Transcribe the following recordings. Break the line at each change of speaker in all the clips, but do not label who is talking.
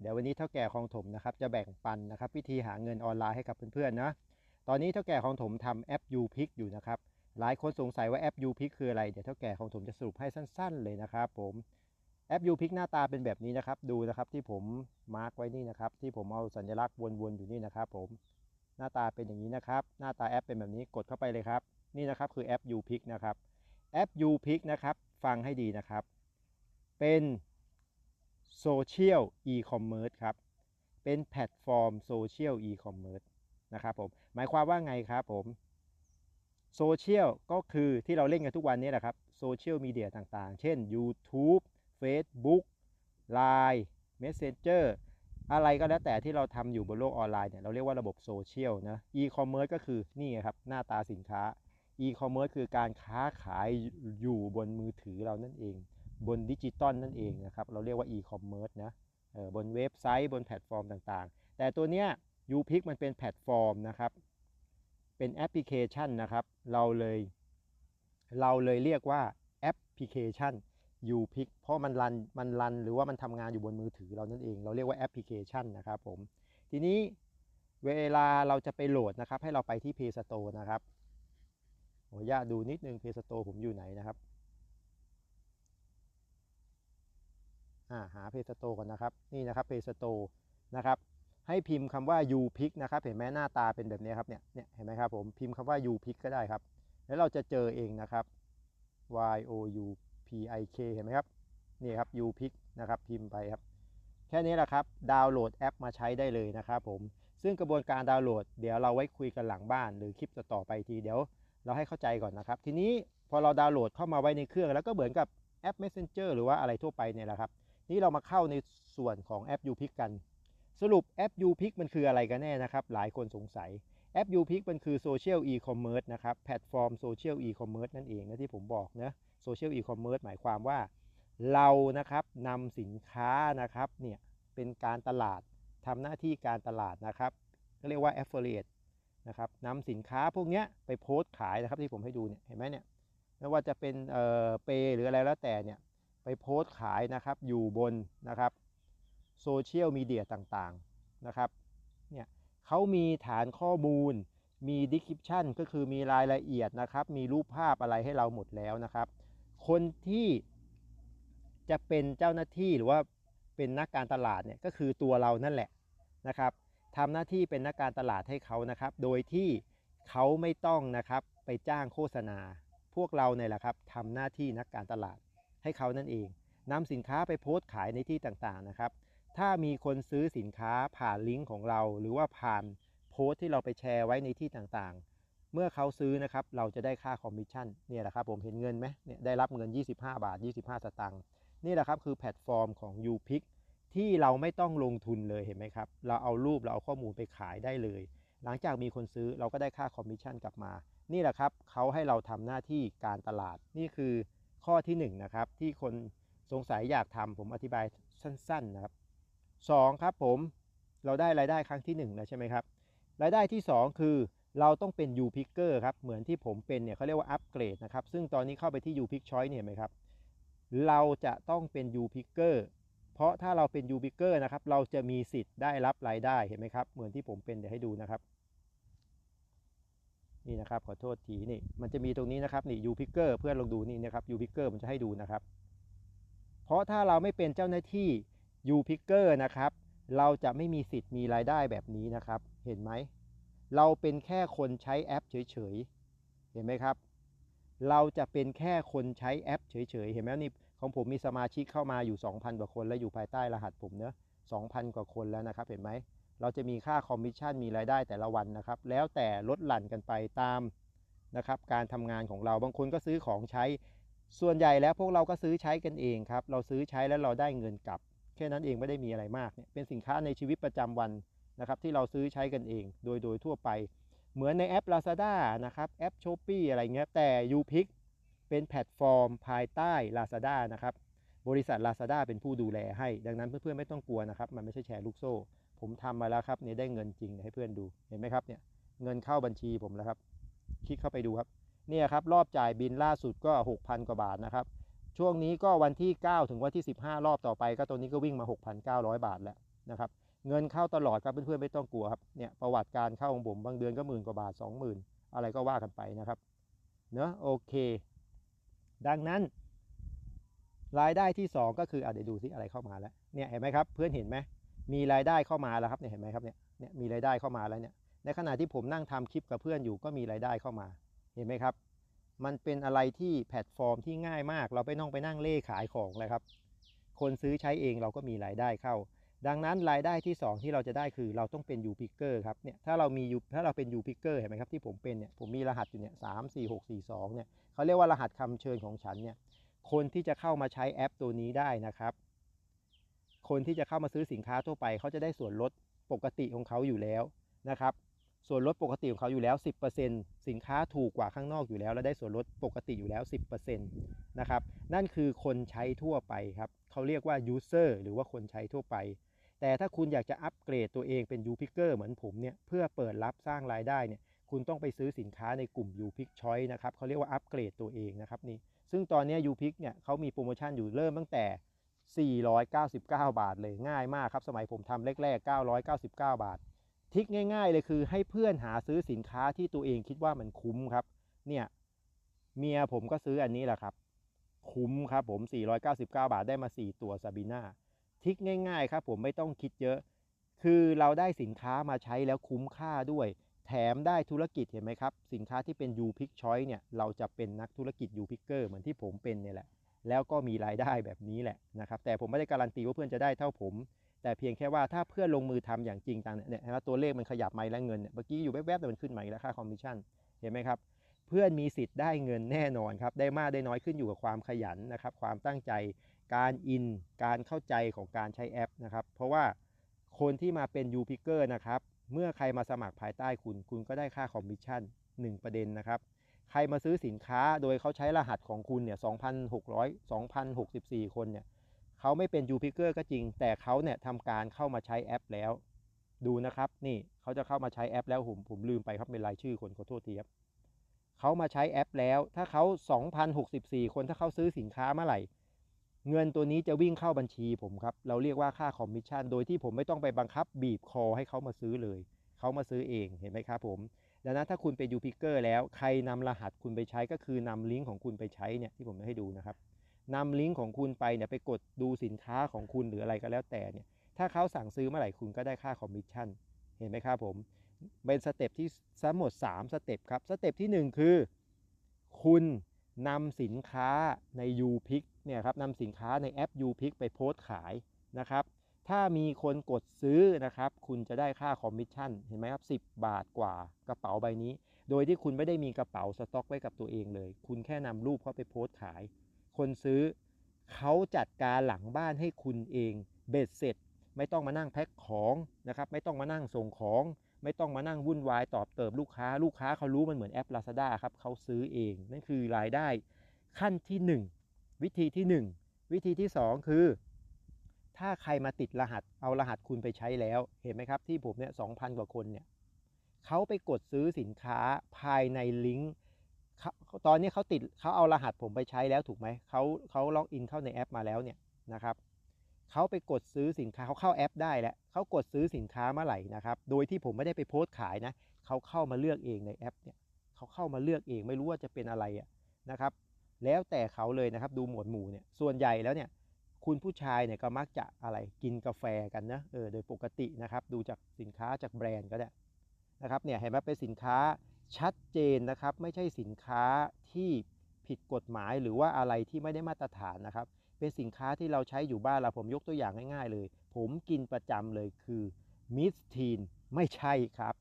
เดี๋ยววันนี้เท่าแก่คลองถมนะครับจะแบ่งปันนะครับ วิธีหาเงินออนไลน์ให้กับเพื่อนๆนะตอนนี้เท่าแก่คลองถมทำแอป u p i c อยู่นะครับหลายคนสงสัยว่าแอป u p i c คืออะไรเดี๋ยวเท่าแก่คลองถมจะสรุปให้สั้น ๆ เลยนะครับผมแอป u p i c หน้าตาเป็นแบบนี้นะครับดูนะครับที่ผมมาร์กไว้นี่นะครับที่ผมเอาสัญลักษณ์วนๆอยู่นี่นะครับผมหน้าตาเป็นอย่างนี้นะครับ หน้าตาแอปเป็นแบบนี้กดเข้าไปเลยครับ นี่นะครับคือแอป u p i c นะครับแอป u p i c นะครับ ฟังให้ดีนะครับ เป็น โซเชียลอีคอมเมิร์ซครับ เป็นแพลตฟอร์มโซเชียลอีคอมเมิร์ซนะครับผม หมายความว่าไงครับผมโซเชียลก็คือที่เราเล่นกันทุกวันนี้แหละครับโซเชียลมีเดียต่างๆ เช่น YouTube Facebook Line Messenger อะไรก็แล้วแต่ที่เราทำอยู่บนโลกออนไลน์เนี่ยเราเรียกว่าระบบโซเชียลนะอีคอมเมิร์ซก็คือนี่ครับหน้าตาสินค้าอีคอมเมิร์ซคือการค้าขายอยู่บนมือถือเรานั่นเอง บนดิจิตอลนั่นเองนะครับ เราเรียกว่าอีคอมเมิร์ซนะออบนเว็บไซต์บนแพลตฟอร์มต่างๆ แต่ตัวเนี้ย u p i c มันเป็นแพลตฟอร์มนะครับ เป็นแอปพลิเคชันนะครับ เราเลย เราเลยเรียกว่าแอปพลิเคชัน u p i c เพราะมันรัน มันรัน หรือว่ามันทำงานอยู่บนมือถือเรานั่นเอง เราเรียกว่าแอปพลิเคชันนะครับผม ทีนี้เวลาเราจะไปโหลดนะครับ ให้เราไปที่ Play Store นะครับขออนุญาตดูนิดนึง Play Store ผมอยู่ไหนนะครับ อ่าหา Play Store ก่อนนะครับนี่นะครับ Play Store นะครับให้พิมพ์คำว่า u p i c นะครับเห็นไหมหน้าตาเป็นแบบนี้ครับเนี่ยเนี่ยเห็นไหมครับผมพิมพ์คำว่า u p i c ก็ได้ครับ แล้วเราจะเจอเองนะครับ y o u p i k เห็นไหมครับนี่ครับ u p i c นะครับพิมพ์ไปครับ แค่นี้แหละครับดาวน์โหลดแอปมาใช้ได้เลยนะครับผมซึ่งกระบวนการดาวน์โหลด เดี๋ยวเราไว้คุยกันหลังบ้าน หรือคลิปต่อไปทีเดี๋ยวเราให้เข้าใจก่อนนะครับ ทีนี้พอเราดาวน์โหลดเข้ามาไว้ในเครื่อง แล้วก็เหมือนกับแอป Messenger หรือว่าอะไรทั่วไปเนี่ยแหละครับ นี่เรามาเข้าในส่วนของแอป u p i c กัน สรุปแอป u p i c มันคืออะไรกันแน่นะครับ หลายคนสงสัยแอป u p i c มันคือโซเชียลอีคอมเมิร์ซนะครับแพลตฟอร์มโซเชียลอีคอมเมิร์ซนั่นเองนะที่ผมบอกนะโซเชียลอีคอมเมิร์ซหมายความว่า เรานะครับนำสินค้านะครับเนี่ยเป็นการตลาดทำหน้าที่การตลาดนะครับเรียกว่า affiliate นะครับนำสินค้าพวกนี้ไปโพสต์ขายนะครับที่ผมให้ดูเนี่ยเห็นไหมเนี่ยไม่ว่าจะเป็นเอ่อเปหรืออะไรแล้วแต่เนี่ย ไปโพสต์ขายนะครับอยู่บนนะครับโซเชียลมีเดียต่างๆนะครับเนี่ยเขามีฐานข้อมูล มี description ก็คือมีรายละเอียดนะครับ มีรูปภาพอะไรให้เราหมดแล้วนะครับ คนที่จะเป็นเจ้าหน้าที่หรือว่าเป็นนักการตลาดเนี่ยก็คือตัวเรานั่นแหละนะครับทำหน้าที่เป็นนักการตลาดให้เขานะครับ โดยที่เขาไม่ต้องนะครับไปจ้างโฆษณา พวกเราเนี่ยแหละครับทำหน้าที่นักการตลาด ให้เขานั่นเองนำสินค้าไปโพสต์ขายในที่ต่างๆนะครับ ถ้ามีคนซื้อสินค้าผ่านลิงก์ของเรา หรือว่าผ่านโพสต์ที่เราไปแชร์ไว้ในที่ต่างๆ เมื่อเขาซื้อนะครับเราจะได้ค่าคอมมิชชั่นเนี่ยแหละครับผมเห็นเงินไหมเนี่ยได้รับเงิน 25 บาท 25 สตางค์นี่แหละครับคือแพลตฟอร์มของ u p i c ที่เราไม่ต้องลงทุนเลยเห็นไหมครับ เราเอารูปเราเอาข้อมูลไปขายได้เลย หลังจากมีคนซื้อเราก็ได้ค่าคอมมิชชั่นกลับมา นี่แหละครับเขาให้เราทำหน้าที่การตลาดนี่คือ ข้อที่1นนะครับที่คนสงสัยอยากทำผมอธิบายสั้นๆนะครับ 2 ครับผมเราได้รายได้ครั้งที่ 1 แล้วใช่ไหมครับ รายได้ที่ 2 คือเราต้องเป็น u p i c k e r ครับเหมือนที่ผมเป็นเนี่ยเขาเรียกว่าอัปเกรดนะครับ ซึ่งตอนนี้เข้าไปที่ u p i c Choice เนี่ยเห็นไหมครับ เราจะต้องเป็น u p i c k e r เพราะถ้าเราเป็น u p i c k e r นะครับ เราจะมีสิทธิ์ได้รับรายได้เห็นไหมครับ เหมือนที่ผมเป็นเดี๋ยวให้ดูนะครับ นี่นะครับขอโทษทีนี่มันจะมีตรงนี้นะครับนี่ u p i c k e r เพื่อนลองดูนี่นะครับ u p i c k e r มันจะให้ดูนะครับ เพราะถ้าเราไม่เป็นเจ้าหน้าที่ u p i c k e r นะครับ เราจะไม่มีสิทธิ์มีรายได้แบบนี้นะครับ เห็นไหม เราเป็นแค่คนใช้แอปเฉยๆ เห็นไหมครับ เราจะเป็นแค่คนใช้แอปเฉยๆ เห็นไหมนี่ของผมมีสมาชิกเข้ามาอยู่ 2,000 กว่าคนและอยู่ภายใต้รหัสผมเนอะ2,000 กว่าคนแล้วนะครับ เห็นไหม เราจะมีค่าคอมมิชชั่นมีรายได้แต่ละวันนะครับ แล้วแต่ลดหลั่นกันไปตามนะครับการทำงานของเราบางคนก็ซื้อของใช้ ส่วนใหญ่แล้วพวกเราก็ซื้อใช้กันเองครับ เราซื้อใช้แล้วเราได้เงินกลับ แค่นั้นเองไม่ได้มีอะไรมากเนี่ยเป็นสินค้าในชีวิตประจำวันนะครับที่เราซื้อใช้กันเอง โดยโดยทั่วไป เหมือนในแอป Lazada นะครับแอป s h o p e e อะไรเงี้ยแต่ u p i c เป็นแพลตฟอร์ม ภายใต้ Lazada นะครับบริษัท Lazada เป็นผู้ดูแลให้ ดังนั้นเพื่อนๆไม่ต้องกลัวนะครับ มันไม่ใช่แชร์ลูกโซ่ ผมทำมาแล้วครับเนี่ยได้เงินจริงให้เพื่อนดูเห็นไหมครับเนี่ยเงินเข้าบัญชีผมแล้วครับ คลิกเข้าไปดูครับเนี่ยครับรอบจ่ายบินล่าสุดก็ 6,000 กว่าบาทนะครับ ช่วงนี้ก็วันที่ 9 ถึงวันที่ 15 รอบต่อไป ก็ตัวนี้ก็วิ่งมา 6,900 บาทแล้วนะครับเงินเข้าตลอดครับเพื่อนๆไม่ต้องกลัวครับเนี่ยประวัติการเข้าของผมบางเดือนก็หมื่นกว่าบาทสองหมื่นอะไรก็ว่ากันไปนะครับเนอะโอเค ดังนั้น รายได้ที่ 2 ก็คืออะเดี๋ยวดูซิอะไรเข้ามาแล้วเนี่ยเห็นไหมครับเพื่อนเห็นไหม มีรายได้เข้ามาแล้วครับเนี่ยเห็นไหมครับเนี่ยเนี่ยมีรายได้เข้ามาแล้วเนี่ยในขณะที่ผมนั่งทำคลิปกับเพื่อนอยู่ก็มีรายได้เข้ามาเห็นไหมครับ มันเป็นอะไรที่แพลตฟอร์มที่ง่ายมาก เราไม่ต้องไปนั่งเล่ขายของเลยครับ คนซื้อใช้เองเราก็มีรายได้เข้า ดังนั้นรายได้ที่ 2 ที่เราจะได้คือเราต้องเป็น u p i c k e r ครับเนี่ยถ้าเรามี U ถ้าเราเป็น u p i c k e r เห็นไหมครับที่ผมเป็นเนี่ยผมมีรหัสอยู่เนี่ยสามสี่หกสี่สองเนี่ยเขาเรียกว่ารหัสคำเชิญของฉันเนี่ยคนที่จะเข้ามาใช้แอปตัวนี้ได้นะครับ คนที่จะเข้ามาซื้อสินค้าทั่วไปเขาจะได้ส่วนลดปกติของเขาอยู่แล้วนะครับ ส่วนลดปกติของเขาอยู่แล้ว 10%สินค้าถูกกว่าข้างนอกอยู่แล้ว และได้ส่วนลดปกติอยู่แล้ว 10%นะครับนั่นคือคนใช้ทั่วไปครับเขาเรียกว่า user หรือว่าคนใช้ทั่วไป แต่ถ้าคุณอยากจะอัปเกรดตัวเองเป็น u p i c k e r เหมือนผมเนี่ยเพื่อเปิดรับสร้างรายได้เนี่ยคุณต้องไปซื้อสินค้าในกลุ่ม u p i c Choice นะครับเขาเรียกว่าอัปเกรดตัวเองนะครับนี่ซึ่งตอนนี้ u p i c เนี่ยเขามีโปรโมชั่นอยู่เริ่มตั้งแต่ 499 บาทเลยง่ายมากครับ สมัยผมทำแรกๆ 999 บาท ทิกง่ายๆเลยคือให้เพื่อนหาซื้อสินค้าที่ตัวเองคิดว่ามันคุ้มครับ เนี่ยเมียผมก็ซื้ออันนี้แหละครับ คุ้มครับผม 499 บาทได้มา 4 ตัวซาบีนาทิกง่ายๆครับผมไม่ต้องคิดเยอะ คือเราได้สินค้ามาใช้แล้วคุ้มค่าด้วย แถมได้ธุรกิจเห็นไหมครับ สินค้าที่เป็น U Pick Choice เนี่ยเราจะเป็นนักธุรกิจ U Picker เหมือนที่ผมเป็นเนี่ยแหละ แล้วก็มีรายได้แบบนี้แหละนะครับ แต่ผมไม่ได้การันตีว่าเพื่อนจะได้เท่าผม แต่เพียงแค่ว่าถ้าเพื่อนลงมือทำอย่างจริงจังเนี่ยเห็นไหมตัวเลขมันขยับมาแล้วเงินเนี่ยเมื่อกี้อยู่แวบๆแต่มันขึ้นมาอีกแล้วค่าคอมมิชชั่นเห็นไหมครับเพื่อนมีสิทธิ์ได้เงินแน่นอนครับ ได้มากได้น้อยขึ้นอยู่กับความขยันนะครับ ความตั้งใจ การอิน การเข้าใจของการใช้แอปนะครับ เพราะว่าคนที่มาเป็น u p i c k e r นะครับ เมื่อใครมาสมัครภายใต้คุณ คุณก็ได้ค่าคอมมิชชั่น1 ประเด็นนะครับ ใครมาซื้อสินค้าโดยเขาใช้รหัสของคุณเนี่ย2,600 2,064 คนเนี่ยเขาไม่เป็น u p i c k e r ก็จริง แต่เขาเนี่ยทำการเข้ามาใช้แอปแล้ว ดูนะครับ นี่เขาจะเข้ามาใช้แอปแล้วผมผมลืมไปครับเป็นรายชื่อคนขอโทษทีครับเขามาใช้แอปแล้ว ถ้าเขา2,064 คนถ้าเขาซื้อสินค้าเมื่อไหร่เงินตัวนี้จะวิ่งเข้าบัญชีผมครับ เราเรียกว่าค่าคอมมิชชั่น โดยที่ผมไม่ต้องไปบังคับบีบคอให้เขามาซื้อเลย เขามาซื้อเอง เห็นไหมครับผม ดังนั้นถ้าคุณเป็นยูพิกเกอร์แล้วใครนำรหัสคุณไปใช้ก็คือนำลิงก์ของคุณไปใช้เนี่ยที่ผมจะให้ดูนะครับนำลิงก์ของคุณไปเนี่ยไปกดดูสินค้าของคุณหรืออะไรก็แล้วแต่เนี่ยถ้าเขาสั่งซื้อเมื่อไหร่คุณก็ได้ค่าคอมมิชชั่นเห็นไหมครับผมเป็นสเต็ปที่ทั้งหมด3สเต็ปครับสเต็ปที่ 1 คือ คุณนำสินค้าใน u p i c เนี่ยครับนำสินค้าในแอป u p i c ไปโพสต์ขายนะครับ ถ้ามีคนกดซื้อนะครับ คุณจะได้ค่าคอมมิชชั่นเห็นไหมครับ 10 บาทกว่ากระเป๋าใบนี้ โดยที่คุณไม่ได้มีกระเป๋าสต็อกไว้กับตัวเองเลย คุณแค่นำรูปเข้าไปโพสต์ขาย คนซื้อเขาจัดการหลังบ้านให้คุณเองเบ็ดเสร็จ ไม่ต้องมานั่งแพ็คของนะครับไม่ต้องมานั่งส่งของ ไม่ต้องมานั่งวุ่นวายตอบเติบลูกค้า ลูกค้าเขารู้มันเหมือนแอป Lazada ครับเขาซื้อเองนั่นคือรายได้ขั้นที่ 1 วิธีที่ 1 วิธีที่ 2 คือ ถ้าใครมาติดรหัสเอารหัสคุณไปใช้แล้ว เห็นไหมครับที่ผมเนี่ยสองพันกว่าคนเนี่ยเขาไปกดซื้อสินค้าภายในลิงก์ตอนนี้เขาติดเขาเอารหัสผมไปใช้แล้วถูกไหมเขาเขาล็อกอินเข้าในแอปมาแล้วเนี่ยนะครับเขาไปกดซื้อสินค้าเขาเข้าแอปได้แล้วเขากดซื้อสินค้าเมื่อไหร่นะครับโดยที่ผมไม่ได้ไปโพสต์ขายนะเขาเข้ามาเลือกเองในแอปเนี่ยเขาเข้ามาเลือกเองไม่รู้ว่าจะเป็นอะไรนะครับแล้วแต่เขาเลยนะครับดูหมวดหมู่เนี่ยส่วนใหญ่แล้วเนี่ย คุณผู้ชายเนี่ยก็มักจะอะไรกินกาแฟกันนะเออโดยปกตินะครับ ดูจากสินค้าจากแบรนด์ก็ได้นะครับเนี่ยเห็นไหมเป็นสินค้าชัดเจนนะครับ ไม่ใช่สินค้าที่ผิดกฎหมายหรือว่าอะไรที่ไม่ได้มาตรฐานนะครับ เป็นสินค้าที่เราใช้อยู่บ้านเราผมยกตัวอย่างง่ายๆเลย ผมกินประจำเลยคือมิสทีนไม่ใช่ครับ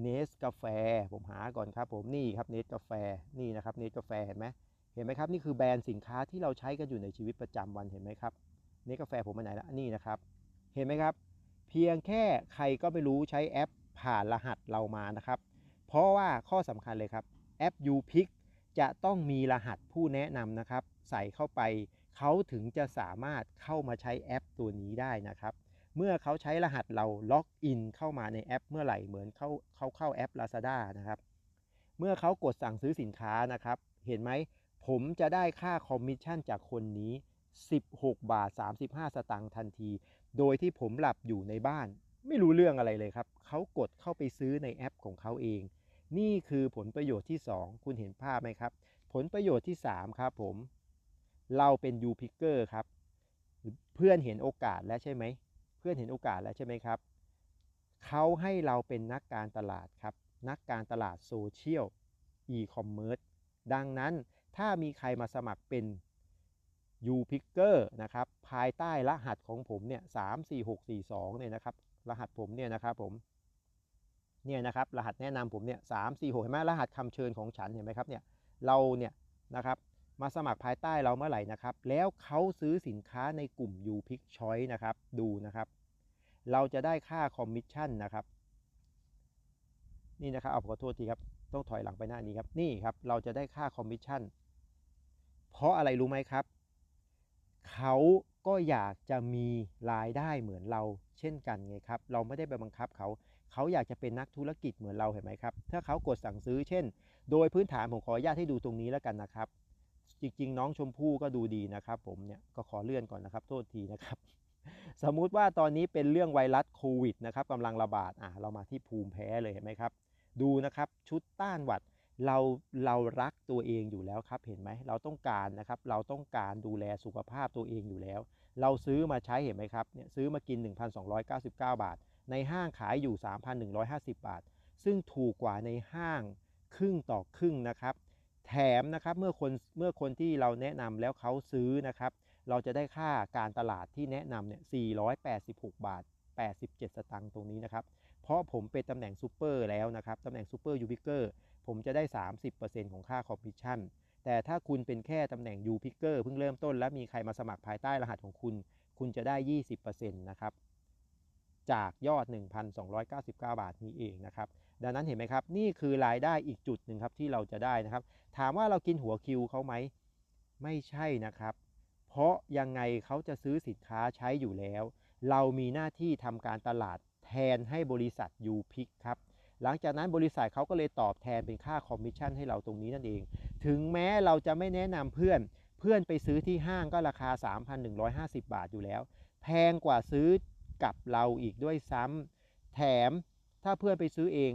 เนสกาแฟผมหาก่อนครับผมนี่ครับเนสกาแฟนี่นะครับเนสกาแฟเห็นไหม เห็นไหมครับ นี่คือแบรนด์สินค้าที่เราใช้กันอยู่ในชีวิตประจำวันเห็นไหมครับเนกาแฟผมไปไหนละนี่นะครับ เห็นไหมครับ เพียงแค่ใครก็ไม่รู้ใช้แอปผ่านรหัสเรามานะครับ เพราะว่าข้อสำคัญเลยครับแอป u p i c จะต้องมีรหัสผู้แนะนำนะครับ ใส่เข้าไปเขาถึงจะสามารถเข้ามาใช้แอปตัวนี้ได้นะครับ เมื่อเขาใช้รหัสเราล็อกอินเข้ามาในแอป เมื่อไหร่เหมือนเขาเขาเข้าแอป Lazada นะครับ เมื่อเขากดสั่งซื้อสินค้านะครับ เห็นไหม ผมจะได้ค่าคอมมิชชั่นจากคนนี้ 16 บาท 35 สตางค์ทันที โดยที่ผมหลับอยู่ในบ้าน ไม่รู้เรื่องอะไรเลยครับ เขากดเข้าไปซื้อในแอปของเขาเอง นี่คือผลประโยชน์ที่ 2 คุณเห็นภาพไหมครับ ผลประโยชน์ที่ 3 ครับผม เราเป็นยูพิกเกอร์ครับ เพื่อนเห็นโอกาสแล้วใช่ไหม เพื่อนเห็นโอกาสแล้วใช่ไหมครับ เขาให้เราเป็นนักการตลาดครับ นักการตลาดโซเชียลอีคอมเมิร์ซดังนั้น ถ้ามีใครมาสมัครเป็น u p i c k e r นะครับภายใต้รหัสของผมเนี่ยสามสี่หกสี่สองเนี่ยนะครับรหัสผมเนี่ยนะครับผมเนี่ยนะครับรหัสแนะนำผมเนี่ยสามสี่หกเห็นไหมรหัสคำเชิญของฉันเห็นไหมครับเนี่ยเราเนี่ยนะครับมาสมัครภายใต้เราเมื่อไหร่นะครับ แล้วเขาซื้อสินค้าในกลุ่ม u p i c Choice นะครับดูนะครับ เราจะได้ค่าคอมมิชชั่นนะครับนี่นะครับเอาขอโทษทีครับต้องถอยหลังไปหน้านี้ครับนี่ครับเราจะได้ค่าคอมมิชชั่น เพราะอะไรรู้ไหมครับ เขาก็อยากจะมีรายได้เหมือนเราเช่นกันไงครับ เราไม่ได้ไปบังคับเขา เขาอยากจะเป็นนักธุรกิจเหมือนเราเห็นไหมครับ ถ้าเขากดสั่งซื้อเช่น โดยพื้นฐานผมขออนุญาตให้ดูตรงนี้แล้วกันนะครับ จริงๆ น้องชมพู่ก็ดูดีนะครับ ผมเนี่ยก็ขอเลื่อนก่อนนะครับ โทษทีนะครับสมมุติว่าตอนนี้เป็นเรื่องไวรัสโควิดนะครับกำลังระบาดอะเรามาที่ภูมิแพ้เลยเห็นไหมครับ ดูนะครับชุดต้านหวัด เราเรารักตัวเองอยู่แล้วครับเห็นไหมเราต้องการนะครับ เราต้องการดูแลสุขภาพตัวเองอยู่แล้ว เราซื้อมาใช้เห็นไหมครับเนี่ยซื้อมากิน 1,299 บาท ในห้างขายอยู่ 3,150 บาท ซึ่งถูกกว่าในห้างครึ่งต่อครึ่งนะครับ แถมนะครับเมื่อคนเมื่อคนที่เราแนะนำแล้วเขาซื้อนะครับ เราจะได้ค่าการตลาดที่แนะนำเนี่ย 486 บาท 87 สตางค์ตรงนี้นะครับ เพราะผมเป็นตำแหน่งซูเปอร์แล้วนะครับตำแหน่งซูเปอร์ยูพิเกอร์ ผมจะได้ 30%ของค่าคอมมิชชั่น แต่ถ้าคุณเป็นแค่ตำแหน่งยูพิเกอร์เพิ่งเริ่มต้น แล้วมีใครมาสมัครภายใต้รหัสของคุณ คุณจะได้ 20%นะครับ จากยอด 1,299 บาทนี้เองนะครับ ดังนั้นเห็นไหมครับ นี่คือรายได้อีกจุดหนึ่งครับที่เราจะได้นะครับ ถามว่าเรากินหัวคิวเขาไหม ไม่ใช่นะครับ เพราะยังไงเขาจะซื้อสินค้าใช้อยู่แล้ว เรามีหน้าที่ทำการตลาดแทนให้บริษัทยูพิกครับ หลังจากนั้นบริษัทเขาก็เลยตอบแทนเป็นค่าคอมมิชชั่นให้เราตรงนี้นั่นเอง ถึงแม้เราจะไม่แนะนำเพื่อนเพื่อนไปซื้อที่ห้างก็ราคา 3,150 บาทอยู่แล้ว แพงกว่าซื้อกับเราอีกด้วยซ้ำแถมถ้าเพื่อนไปซื้อเอง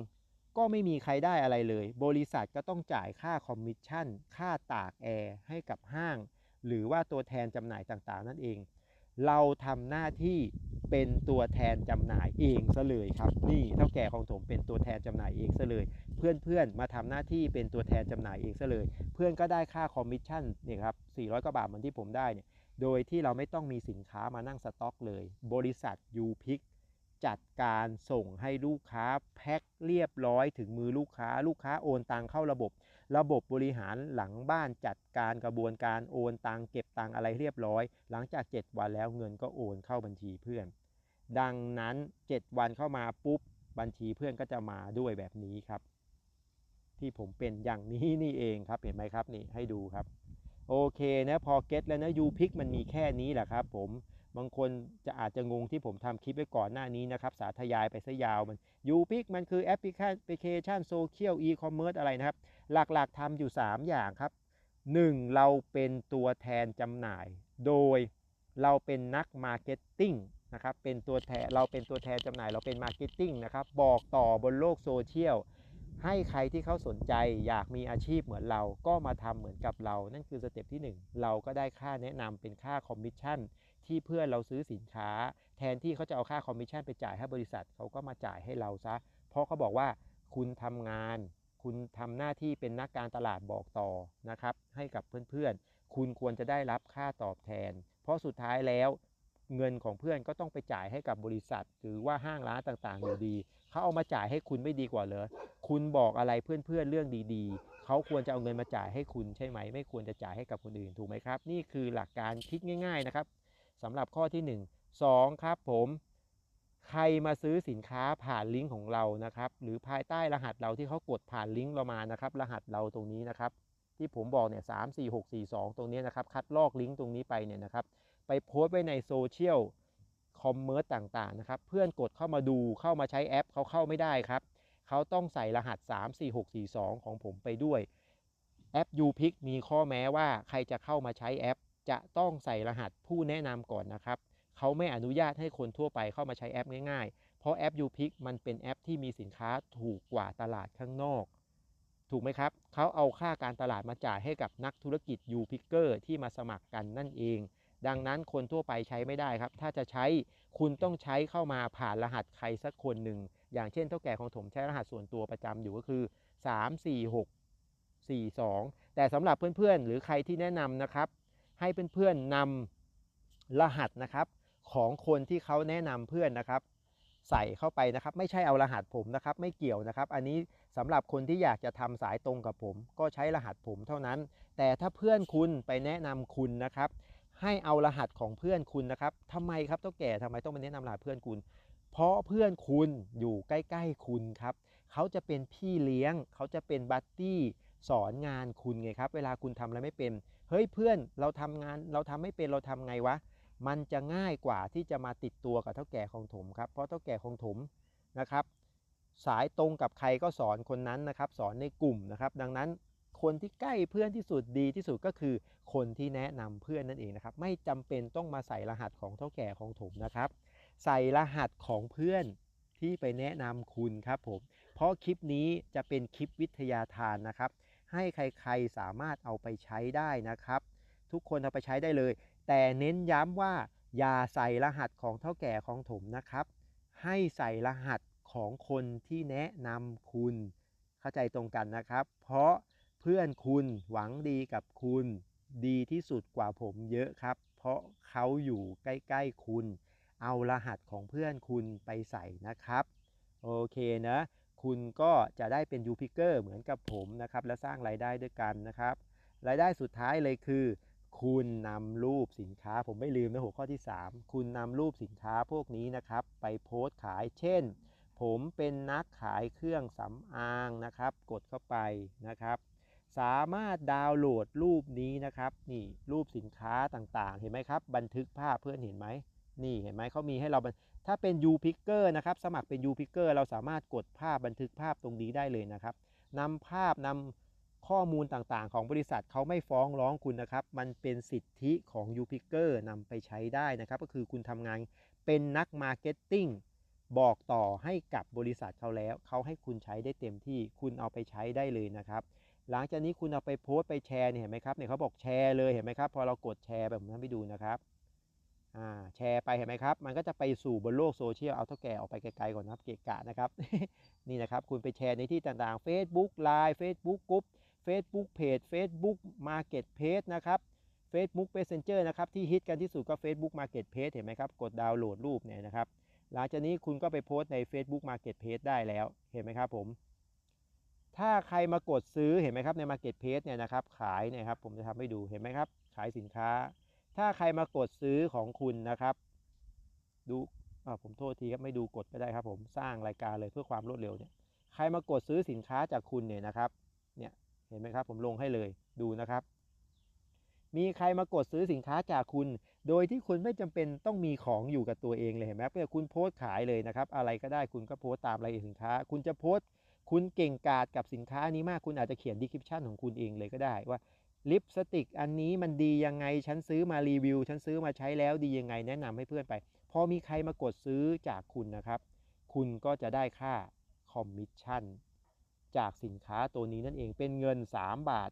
ก็ไม่มีใครได้อะไรเลย บริษัทก็ต้องจ่ายค่าคอมมิชชั่น ค่าตากแอร์ให้กับห้าง หรือว่าตัวแทนจำหน่ายต่างๆ นั่นเอง เราทำหน้าที่เป็นตัวแทนจำหน่ายเองซะเลยครับ นี่เท่าแก่ของผมเป็นตัวแทนจำหน่ายเองซะเลย เพื่อนๆมาทำหน้าที่เป็นตัวแทนจำหน่ายเองซะเลย เพื่อนก็ได้ค่าคอมมิชชั่นเนี่ยครับ400กว่าบาทเหมือนที่ผมได้เนี่ยโดยที่เราไม่ต้องมีสินค้ามานั่งสต็อกเลย บริษัท u p i c จัดการส่งให้ลูกค้าแพ็คเรียบร้อยถึงมือลูกค้า ลูกค้าโอนตังเข้าระบบ ระบบบริหารหลังบ้านจัดการกระบวนการโอนตังเก็บตังอะไรเรียบร้อย หลังจาก 7 วันแล้วเงินก็โอนเข้าบัญชีเพื่อน ดังนั้น 7 วันเข้ามาปุ๊บบัญชีเพื่อนก็จะมาด้วยแบบนี้ครับ ที่ผมเป็นอย่างนี้นี่เองครับเห็นไหมครับนี่ให้ดูครับ โอเคนะพอเก็ตแล้วนะยูพิกมันมีแค่นี้แหละครับผม บางคนจะอาจจะงงที่ผมทำคลิปไว้ก่อนหน้านี้นะครับ สาธยายไปซะยาวมันยูพิกมันคือแอปพลิเคชันโซเชียลอีคอมเมิร์ซอะไรนะครับ หลักๆทำอยู่ 3 อย่างครับ 1. เราเป็นตัวแทนจำหน่าย โดยเราเป็นนักมาร์เก็ตติ้งนะครับเป็นตัวแทนเราเป็นตัวแทนจำหน่ายเราเป็นมาร์เก็ตติ้งนะครับบอกต่อบนโลกโซเชียลให้ใครที่เขาสนใจอยากมีอาชีพเหมือนเราก็มาทำเหมือนกับเรา นั่นคือสเต็ปที่ 1 เราก็ได้ค่าแนะนำเป็นค่าคอมมิชชั่น ที่เพื่อนเราซื้อสินค้า แทนที่เขาจะเอาค่าคอมมิชชั่นไปจ่ายให้บริษัทเขาก็มาจ่ายให้เราซะ เพราะเขาบอกว่าคุณทำงาน คุณทำหน้าที่เป็นนักการตลาดบอกต่อนะครับให้กับเพื่อนๆ คุณควรจะได้รับค่าตอบแทน เพราะสุดท้ายแล้วเงินของเพื่อนก็ต้องไปจ่ายให้กับบริษัท หรือว่าห้างร้านต่างๆอยู่ดี เขาเอามาจ่ายให้คุณไม่ดีกว่าเหรอคุณบอกอะไรเพื่อนๆเรื่องดีๆ เขาควรจะเอาเงินมาจ่ายให้คุณใช่ไหม ไม่ควรจะจ่ายให้กับคนอื่นถูกไหมครับ นี่คือหลักการคิดง่าย ๆนะครับ สำหรับข้อที่ 1 2 ครับผม ใครมาซื้อสินค้าผ่านลิงก์ของเรานะครับ หรือภายใต้รหัสเราที่เขากดผ่านลิงก์เรามานะครับ รหัสเราตรงนี้นะครับ ที่ผมบอกเนี่ยสามสี่หกสี่สองตรงนี้นะครับ คัดลอกลิงก์ตรงนี้ไปเนี่ยนะครับ ไปโพสต์ไว้ในโซเชียลคอมเมอร์สต่างๆนะครับ เพื่อนกดเข้ามาดูเข้ามาใช้แอปเขาเข้าไม่ได้ครับเขาต้องใส่รหัส 34642 ของผมไปด้วยแอป u p i c มีข้อแม้ว่าใครจะเข้ามาใช้แอป จะต้องใส่รหัสผู้แนะนำก่อนนะครับเขาไม่อนุญาตให้คนทั่วไปเข้ามาใช้แอปง่ายๆ เพราะแอป u p i c มันเป็นแอปที่มีสินค้าถูกกว่าตลาดข้างนอก ถูกไหมครับเขาเอาค่าการตลาดมาจ่ายให้กับนักธุรกิจ u p i c k e r ที่มาสมัครกันนั่นเอง ดังนั้นคนทั่วไปใช้ไม่ได้ครับ ถ้าจะใช้คุณต้องใช้เข้ามาผ่านรหัสใครสักคนหนึ่ง อย่างเช่นเท่าแก่ของผมใช้รหัสส่วนตัวประจำอยู่ก็คือ 3 4 6 4 2 แต่สำหรับเพื่อนๆ หรือใครที่แนะนำนะครับ ให้เพื่อนๆนำรหัสนะครับ ของคนที่เขาแนะนำเพื่อนนะครับ ใส่เข้าไปนะครับ ไม่ใช่เอารหัสผมนะครับ ไม่เกี่ยวนะครับ อันนี้สำหรับคนที่อยากจะทำสายตรงกับผม ก็ใช้รหัสผมเท่านั้น แต่ถ้าเพื่อนคุณไปแนะนำคุณนะครับ ให้เอารหัสของเพื่อนคุณนะครับทำไมครับเจ้าแก่ทำไมต้องไปแนะนำรหัสเพื่อนคุณ เพราะเพื่อนคุณอยู่ใกล้ ๆ คุณครับเขาจะเป็นพี่เลี้ยง เขาจะเป็นบัตตี้ สอนงานคุณไงครับ เวลาคุณทำอะไรไม่เป็น เฮ้ยเพื่อนเราทำงานเราทำไม่เป็นเราทำไงวะ มันจะง่ายกว่าที่จะมาติดตัวกับเท่าแก่ของถมครับ เพราะเท่าแก่ของถมนะครับ สายตรงกับใครก็สอนคนนั้นนะครับ สอนในกลุ่มนะครับ ดังนั้นคนที่ใกล้เพื่อนที่สุดดีที่สุดก็คือ คนที่แนะนำเพื่อนนั่นเองนะครับ ไม่จำเป็นต้องมาใส่รหัสของเท่าแก่ของถมนะครับ ใส่รหัสของเพื่อนที่ไปแนะนำคุณครับผม เพราะคลิปนี้จะเป็นคลิปวิทยาทานนะครับ ให้ใครๆสามารถเอาไปใช้ได้นะครับ ทุกคนเอาไปใช้ได้เลย แต่เน้นย้ำว่าอย่าใส่รหัสของเท่าแก่ของถมนะครับ ให้ใส่รหัสของคนที่แนะนำคุณ เข้าใจตรงกันนะครับ เพราะเพื่อนคุณหวังดีกับคุณ ดีที่สุดกว่าผมเยอะครับ เพราะเขาอยู่ใกล้ๆคุณ เอารหัสของเพื่อนคุณไปใส่นะครับ โอเคนะ คุณก็จะได้เป็นยูพิเกอร์เหมือนกับผมนะครับ และสร้างรายได้ด้วยกันนะครับ รายได้สุดท้ายเลยคือ คุณนำรูปสินค้า ผมไม่ลืมนะหัวข้อที่ 3 คุณนำรูปสินค้าพวกนี้นะครับ ไปโพสต์ขายเช่น ผมเป็นนักขายเครื่องสำอางนะครับ กดเข้าไปนะครับ สามารถดาวน์โหลดรูปนี้นะครับนี่รูปสินค้าต่างๆ เห็นไหมครับ บันทึกภาพเพื่อนเห็นไหมนี่เห็นไหมเขามีให้เรา ถ้าเป็น u p i c k e r นะครับ สมัครเป็น u p i c k e r เราสามารถกดภาพบันทึกภาพตรงนี้ได้เลยนะครับนำภาพนำข้อมูลต่างๆ ของบริษัทเขาไม่ฟ้องร้องคุณนะครับ มันเป็นสิทธิของ u p i c k e r นำไปใช้ได้นะครับ ก็คือคุณทำงานเป็นนักมาร์เก็ตติ้งบอกต่อให้กับบริษัทเขาแล้ว เขาให้คุณใช้ได้เต็มที่คุณเอาไปใช้ได้เลยนะครับ หลังจากนี้คุณเอาไปโพสต์ไปแชร์เนี่ยเห็นไหมครับเนี่ยเขาบอกแชร์เลยเห็นไหมครับ พอเรากดแชร์แบบผมทำให้ดูนะครับ แชร์ไปเห็นไหมครับ มันก็จะไปสู่บนโลกโซเชียล เอาเท่าแก่ออกไปไกลๆก่อนนะครับเกะกะนะครับ นี่นะครับ คุณไปแชร์ในที่ต่างๆ Facebook Line Facebook Group Facebook Page Facebook Market Page นะครับ Facebook Messenger นะครับ ที่ฮิตกันที่สุดก็ Facebook Market Page เห็นไหมครับ กดดาวน์โหลดรูปเนี่ยนะครับ หลังจากนี้คุณก็ไปโพสต์ใน Facebook Market Page ได้แล้ว เห็นไหมครับผม ถ้าใครมากดซื้อเห็นไหมครับใน Market Page เนี่ยนะครับ ขายเนี่ยครับ ผมจะทำให้ดู เห็นไหมครับ ขายสินค้า ถ้าใครมากดซื้อของคุณนะครับ ดูผมโทษทีครับไม่ดูกดก็ได้ครับ ผมสร้างรายการเลยเพื่อความรวดเร็วเนี่ยใครมากดซื้อสินค้าจากคุณเนี่ยนะครับเนี่ยเห็นไหมครับ ผมลงให้เลยดูนะครับ มีใครมากดซื้อสินค้าจากคุณ โดยที่คุณไม่จำเป็นต้องมีของอยู่กับตัวเองเลยเห็นไหมเพื่อคุณโพสต์ขายเลยนะครับ อะไรก็ได้คุณก็โพสต์ตามรายละเอียดสินค้า คุณจะโพสต์คุณเก่งกาจกับสินค้านี้มากคุณอาจจะเขียนดีคริปชั่นของคุณเองเลยก็ได้ว่า ลิปสติกอันนี้มันดียังไง ฉันซื้อมารีวิว ฉันซื้อมาใช้แล้วดียังไง แนะนำให้เพื่อนไป พอมีใครมากดซื้อจากคุณนะครับ คุณก็จะได้ค่าคอมมิชชั่นจากสินค้าตัวนี้นั่นเองเป็นเงิน 3 บาท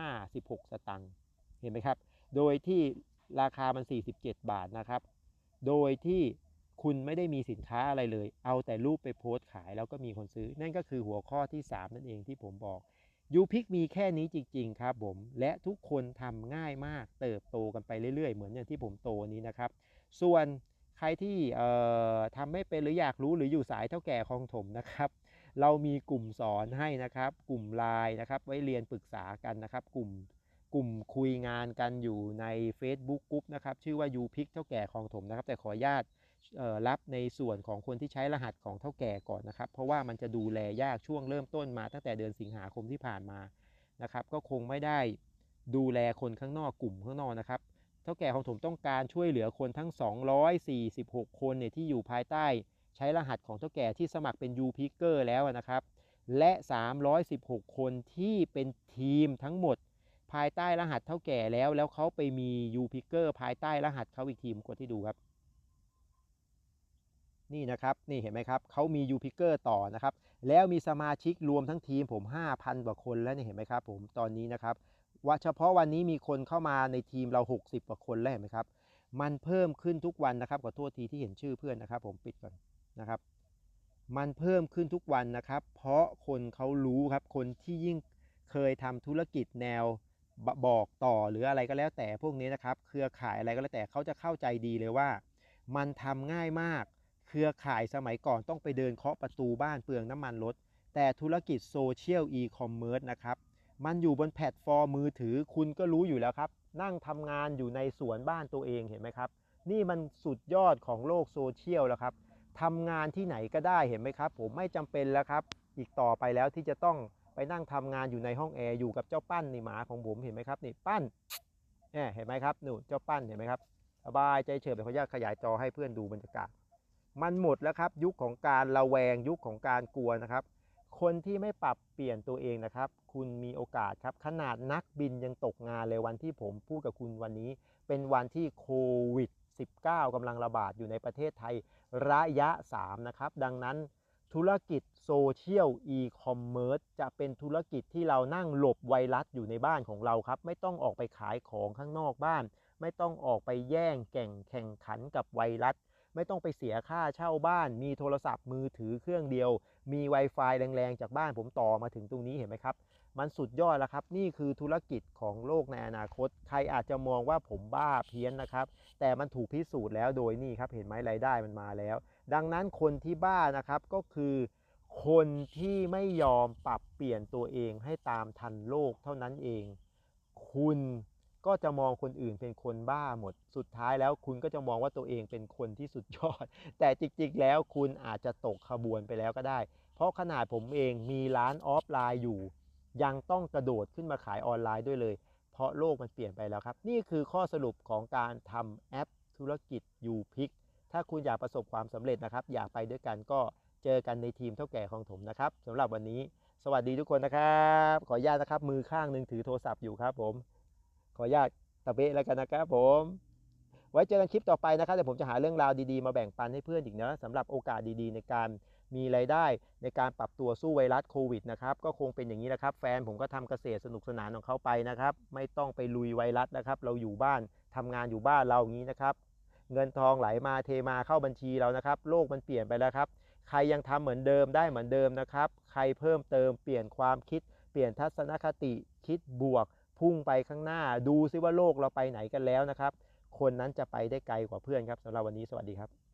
56 สตังค์เห็นไหมครับ โดยที่ราคามัน 47 บาทนะครับ โดยที่คุณไม่ได้มีสินค้าอะไรเลย เอาแต่รูปไปโพสต์ขายแล้วก็มีคนซื้อ นั่นก็คือหัวข้อที่ 3 นั่นเองที่ผมบอก ยูพิกมีแค่นี้จริง ๆ ครับผม และทุกคนทำง่ายมากเติบโตกันไปเรื่อยๆ เหมือนอย่างที่ผมโตนี้นะครับ ส่วนใครที่ทำไม่เป็นหรืออยากรู้หรืออยู่สายเท่าแก่คลองถมนะครับ เรามีกลุ่มสอนให้นะครับ กลุ่มไลน์นะครับไว้เรียนปรึกษากันนะครับ กลุ่มกลุ่มคุยงานกันอยู่ใน Facebook กลุ่มนะครับ ชื่อว่ายูพิกเท่าแก่คลองถมนะครับ แต่ขออนุญาต รับในส่วนของคนที่ใช้รหัสของเท่าแก่ก่อนนะครับ เพราะว่ามันจะดูแลยากช่วงเริ่มต้นมาตั้งแต่เดือนสิงหาคมที่ผ่านมานะครับ ก็คงไม่ได้ดูแลคนข้างนอกกลุ่มข้างนอกนะครับ เท่าแก่ของผมต้องการช่วยเหลือคนทั้ง 246 คนเนี่ยที่อยู่ภายใต้ใช้รหัสของเท่าแก่ที่สมัครเป็น u p i c k e r แล้วนะครับ และ 316 คนที่เป็นทีมทั้งหมด ภายใต้รหัสเท่าแก่แล้ว แล้วเขาไปมี u p i c k e r ภายใต้รหัสเขาอีกทีมกดที่ดูครับ นี่นะครับนี่เห็นไหมครับเขามียูพิเกอร์ต่อนะครับแล้วมีสมาชิกรวมทั้งทีมผม 5,000 กว่าคนแล้วนี่เห็นไหมครับผมตอนนี้นะครับว่าเฉพาะวันนี้มีคนเข้ามาในทีมเรา 60 กว่าคนแล้วเห็นไหมครับมันเพิ่มขึ้นทุกวันนะครับขอโทษทีที่เห็นชื่อเพื่อนนะครับ ผมปิดก่อนนะครับ มันเพิ่มขึ้นทุกวันนะครับ เพราะคนเขารู้ครับคนที่ยิ่งเคยทำธุรกิจแนวบบอกต่อหรืออะไรก็แล้วแต่พวกนี้นะครับ เครือข่ายอะไรก็แล้วแต่เขาจะเข้าใจดีเลยว่า มันทำง่ายมาก เครือข่ายสมัยก่อนต้องไปเดินเคาะประตูบ้านเปลืองน้ำมันรถ แต่ธุรกิจโซเชียลอีคอมเมิร์ซนะครับ มันอยู่บนแพลตฟอร์มมือถือคุณก็รู้อยู่แล้วครับ นั่งทำงานอยู่ในสวนบ้านตัวเองเห็นไหมครับ นี่มันสุดยอดของโลกโซเชียลแล้วครับทำงานที่ไหนก็ได้เห็นไหมครับ ผมไม่จำเป็นแล้วครับ อีกต่อไปแล้วที่จะต้องไปนั่งทำงานอยู่ในห้องแอร์อยู่กับเจ้าปั้นนี่หมาของผมเห็นไหมครับนี่ปั้นเนี่ยเห็นไหมครับหนูเจ้าปั้นเห็นไหมครับสบายใจเฉยเดี๋ยวขออนุญาตขยายจอให้เพื่อนดูบรรยากาศ มันหมดแล้วครับ ยุคของการระแวงยุคของการกลัวนะครับ คนที่ไม่ปรับเปลี่ยนตัวเองนะครับ คุณมีโอกาสครับ ขนาดนักบินยังตกงานเลยวันที่ผมพูดกับคุณวันนี้ เป็นวันที่โควิด -19 กำลังระบาดอยู่ในประเทศไทยระยะ 3 นะครับ ดังนั้นธุรกิจโซเชียลอีคอมเมิร์ซจะเป็นธุรกิจที่เรานั่งหลบไวรัสอยู่ในบ้านของเราครับ ไม่ต้องออกไปขายของข้างนอกบ้าน ไม่ต้องออกไปแย่งแข่งแข่งขันกับไวรัส ไม่ต้องไปเสียค่าเช่าบ้าน มีโทรศัพท์มือถือเครื่องเดียว มี Wi-Fi แรงๆ จากบ้านผมต่อมาถึงตรงนี้เห็นไหมครับ มันสุดยอดแล้วครับ นี่คือธุรกิจของโลกในอนาคต ใครอาจจะมองว่าผมบ้าเพี้ยนนะครับ แต่มันถูกพิสูจน์แล้วโดยนี่ครับเห็นไหมรายได้มันมาแล้ว ดังนั้นคนที่บ้านะครับก็คือคนที่ไม่ยอมปรับเปลี่ยนตัวเองให้ตามทันโลกเท่านั้นเอง คุณ ก็จะมองคนอื่นเป็นคนบ้าหมด สุดท้ายแล้วคุณก็จะมองว่าตัวเองเป็นคนที่สุดยอด แต่จริงๆ แล้วคุณอาจจะตกขบวนไปแล้วก็ได้ เพราะขนาดผมเองมีร้านออฟไลน์อยู่ ยังต้องกระโดดขึ้นมาขายออนไลน์ด้วยเลย เพราะโลกมันเปลี่ยนไปแล้วครับ นี่คือข้อสรุปของการทำแอปธุรกิจยูพิกถ้าคุณอยากประสบความสำเร็จนะครับ อยากไปด้วยกันก็เจอกันในทีมเท่าแก่ของผมนะครับสำหรับวันนี้ สวัสดีทุกคนนะครับ ขออนุญาตนะครับ มือข้างหนึ่งถือโทรศัพท์อยู่ครับผม ออนุญาตตะเบะแล้วกันนะครับผม ไว้เจอกันคลิปต่อไปนะครับเดี๋ยวผมจะหาเรื่องราวดีๆ มาแบ่งปันให้เพื่อนอีกนะสำหรับโอกาสดีๆ ในการมีรายได้ในการปรับตัวสู้ไวรัสโควิดนะครับก็คงเป็นอย่างนี้นะครับ แฟนผมก็ทำเกษตรสนุกสนานของเขาไปนะครับ ไม่ต้องไปลุยไวรัสนะครับ เราอยู่บ้านทำงานอยู่บ้านเราอย่างนี้นะครับ เงินทองไหลมาเทมาเข้าบัญชีเรานะครับ โลกมันเปลี่ยนไปแล้วครับ ใครยังทำเหมือนเดิมได้เหมือนเดิมนะครับ ใครเพิ่มเติมเปลี่ยนความคิด เปลี่ยนทัศนคติคิดบวก พุ่งไปข้างหน้าดูซิว่าโลกเราไปไหนกันแล้วนะครับ คนนั้นจะไปได้ไกลกว่าเพื่อนครับสำหรับวันนี้สวัสดีครับ